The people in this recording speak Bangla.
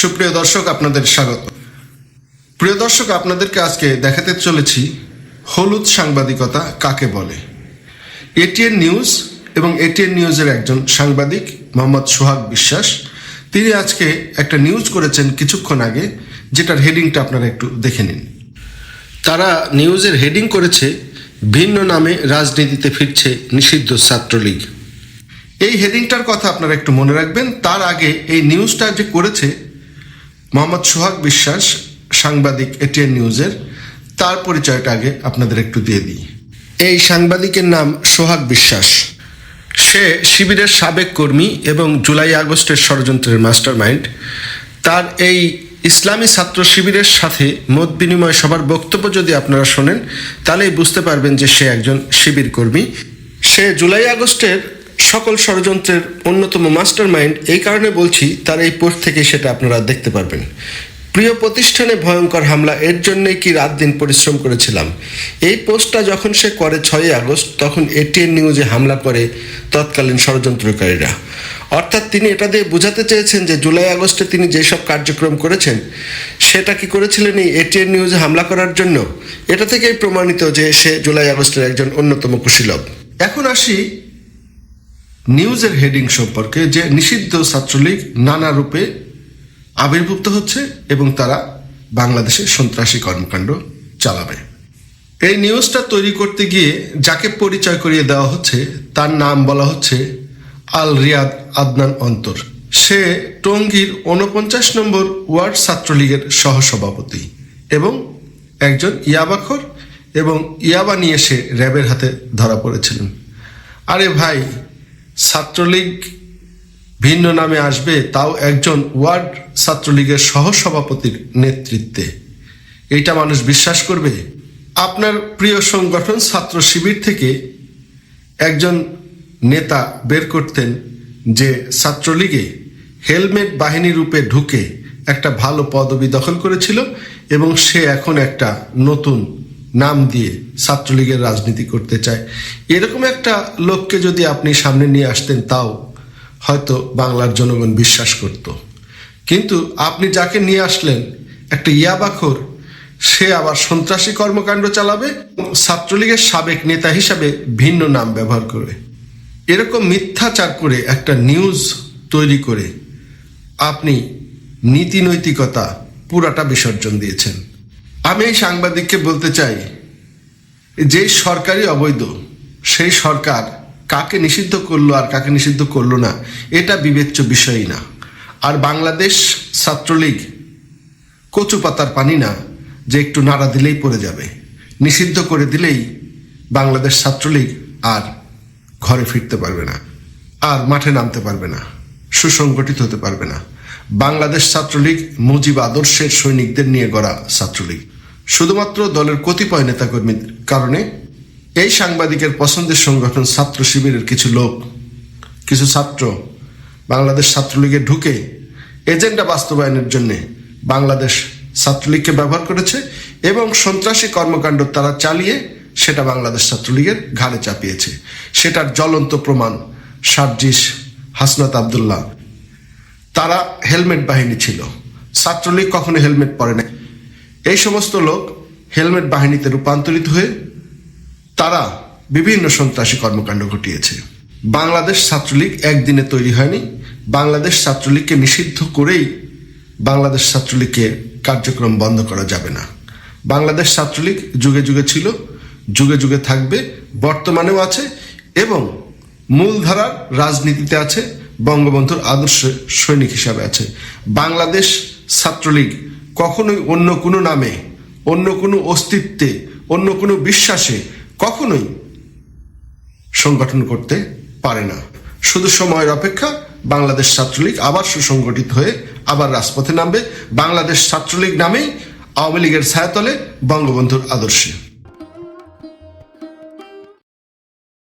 সুপ্রিয় দর্শক, আপনাদের স্বাগত। প্রিয় দর্শক, আপনাদেরকে আজকে দেখাতে চলেছি হলুদ সাংবাদিকতা কাকে বলে। এটিএন নিউজ এবং এটিএন নিউজের একজন সাংবাদিক, মোহাম্মদ সোহাগ বিশ্বাস, তিনি আজকে একটা নিউজ করেছেন কিছুক্ষণ আগে, যেটার হেডিংটা আপনারা একটু দেখে নিন। তারা নিউজের হেডিং করেছে, ভিন্ন নামে রাজনীতিতে ফিরছে নিষিদ্ধ ছাত্রলীগ। এই হেডিংটার কথা আপনারা একটু মনে রাখবেন, তার আগে এই নিউজটা যে করেছে মোহাম্মদ সোহাগ বিশ্বাস, সাংবাদিক এটিএন নিউজের। তার পরিচয়টা আগে আপনাদের একটু দিয়ে দিই। এই সাংবাদিকের নাম সোহাগ বিশ্বাস। সে শিবিরের সাবেক কর্মী এবং জুলাই আগস্টের ষড়যন্ত্রের মাস্টারমাইন্ড। তার এই ইসলামী ছাত্র শিবিরের সাথে মত বিনিময় সবার বক্তব্য যদি আপনারা শোনেন, তাহলেই বুঝতে পারবেন যে সে একজন শিবির কর্মী। সে জুলাই আগস্টের সকল ষড়যন্ত্রের অন্যতম মাস্টারমাইন্ড এই কারণে বলছি, তার এই পোস্ট থেকে সেটা আপনারা দেখতে পারবেন। প্রিয় প্রতিষ্ঠানে ভয়ঙ্কর হামলা, এর জন্যই কি রাত দিন পরিশ্রম করেছিলাম? এই পোস্টটা যখন সে করে ছয়ই আগস্ট, তখন এটিএন নিউজে হামলা করে তৎকালীন ষড়যন্ত্রকারীরা। অর্থাৎ তিনি এটা দিয়ে বোঝাতে চেয়েছেন যে জুলাই আগস্টে তিনি যেসব কার্যক্রম করেছেন, সেটা কি করেছিলেন এই এটিএন নিউজে হামলা করার জন্য? এটা থেকেই প্রমাণিত যে সে জুলাই আগস্টের একজন অন্যতম কুশীলব। এখন আসি নিউজের হেডিং সম্পর্কে যে নিষিদ্ধ ছাত্রলীগ নানা রূপে আবির্ভূত হচ্ছে এবং তারা বাংলাদেশে সন্ত্রাসী কর্মকাণ্ড চালাবে। এই নিউজটা তৈরি করতে গিয়ে যাকে পরিচয় করিয়ে দেওয়া হচ্ছে, তার নাম বলা হচ্ছে আল রিয়াদ আদনান অন্তর। সে টঙ্গীর উনপঞ্চাশ নম্বর ওয়ার্ড ছাত্রলীগের সহসভাপতি এবং একজন ইয়াবাখর এবং ইয়াবা নিয়ে সে র্যাবের হাতে ধরা পড়েছিলেন। আরে ভাই ছাত্রলীগ ভিন্ন নামে আসবে, তাও একজন ওয়ার্ড ছাত্রলীগের সহসভাপতির নেতৃত্বে। এইটা মানুষ বিশ্বাস করবে? আপনার প্রিয় সংগঠন ছাত্র শিবির থেকে একজন নেতা বের করতেন যে ছাত্রলীগে হেলমেট বাহিনী রূপে ঢুকে একটা ভালো পদবি দখল করেছিল এবং সে এখন একটা নতুন নাম দিয়ে ছাত্রলীগের রাজনীতি করতে চায়। এরকম একটা লোককে যদি আপনি সামনে নিয়ে আসতেন, তাও হয়তো বাংলার জনগণ বিশ্বাস করত। কিন্তু আপনি যাকে নিয়ে আসলেন, একটা ইয়াবাখর, সে আবার সন্ত্রাসী কর্মকাণ্ড চালাবে ছাত্রলীগের সাবেক নেতা হিসাবে ভিন্ন নাম ব্যবহার করবে। এরকম মিথ্যাচার করে একটা নিউজ তৈরি করে আপনি নীতি নৈতিকতা পুরাটা বিসর্জন দিয়েছেন। আমি এই সাংবাদিককে বলতে চাই, যে সরকারি অবৈধ, সেই সরকার কাকে নিষিদ্ধ করল আর কাকে নিষিদ্ধ করল না, এটা বিবেচ্য বিষয়ই না। আর বাংলাদেশ ছাত্রলীগ কচু পাতার পানি না, যে একটু নাড়া দিলেই পড়ে যাবে। নিষিদ্ধ করে দিলেই বাংলাদেশ ছাত্রলীগ আর ঘরে ফিরতে পারবে না, আর মাঠে নামতে পারবে না, সুসংগঠিত হতে পারবে না। বাংলাদেশ ছাত্রলীগ মুজিব আদর্শের সৈনিকদের নিয়ে গড়া ছাত্রলীগ। শুধুমাত্র দলের কতিপয় নেতাকর্মীর কারণে এই সাংবাদিকের পছন্দের সংগঠন ছাত্র শিবিরের কিছু লোক, কিছু ছাত্র বাংলাদেশ ছাত্রলীগে ঢুকে এজেন্ডা বাস্তবায়নের জন্য বাংলাদেশ ছাত্রলীগকে ব্যবহার করেছে এবং সন্ত্রাসী কর্মকাণ্ড তারা চালিয়ে সেটা বাংলাদেশ ছাত্রলীগের ঘাড়ে চাপিয়েছে। সেটার জ্বলন্ত প্রমাণ সার্জিস হাসনাত আবদুল্লাহ। তারা হেলমেট বাহিনী ছিল। ছাত্রলীগ কখনো হেলমেট পরে না এই সমস্ত লোক হেলমেট বাহিনীতে রূপান্তরিত হয়ে তারা বিভিন্ন সন্ত্রাসী কর্মকাণ্ড ঘটিয়েছে। বাংলাদেশ ছাত্রলীগ একদিনে তৈরি হয়নি। বাংলাদেশ ছাত্রলীগকে নিষিদ্ধ করেই বাংলাদেশ ছাত্রলীগকে কার্যক্রম বন্ধ করা যাবে না। বাংলাদেশ ছাত্রলীগ যুগে যুগে ছিল, যুগে যুগে থাকবে, বর্তমানেও আছে এবং মূলধারার রাজনীতিতে আছে, বঙ্গবন্ধুর আদর্শ সৈনিক হিসাবে আছে। বাংলাদেশ ছাত্রলীগ কখনোই অন্য কোনো নামে, অন্য কোনো অস্তিত্বে, অন্য কোনো বিশ্বাসে কখনোই সংগঠন করতে পারে না। শুধু সময়ের অপেক্ষা, বাংলাদেশ ছাত্রলীগ আবার সুসংগঠিত হয়ে আবার রাজপথে নামবে। বাংলাদেশ ছাত্রলীগ নামেই আওয়ামী লীগের ছায়াতলে বঙ্গবন্ধুর আদর্শে।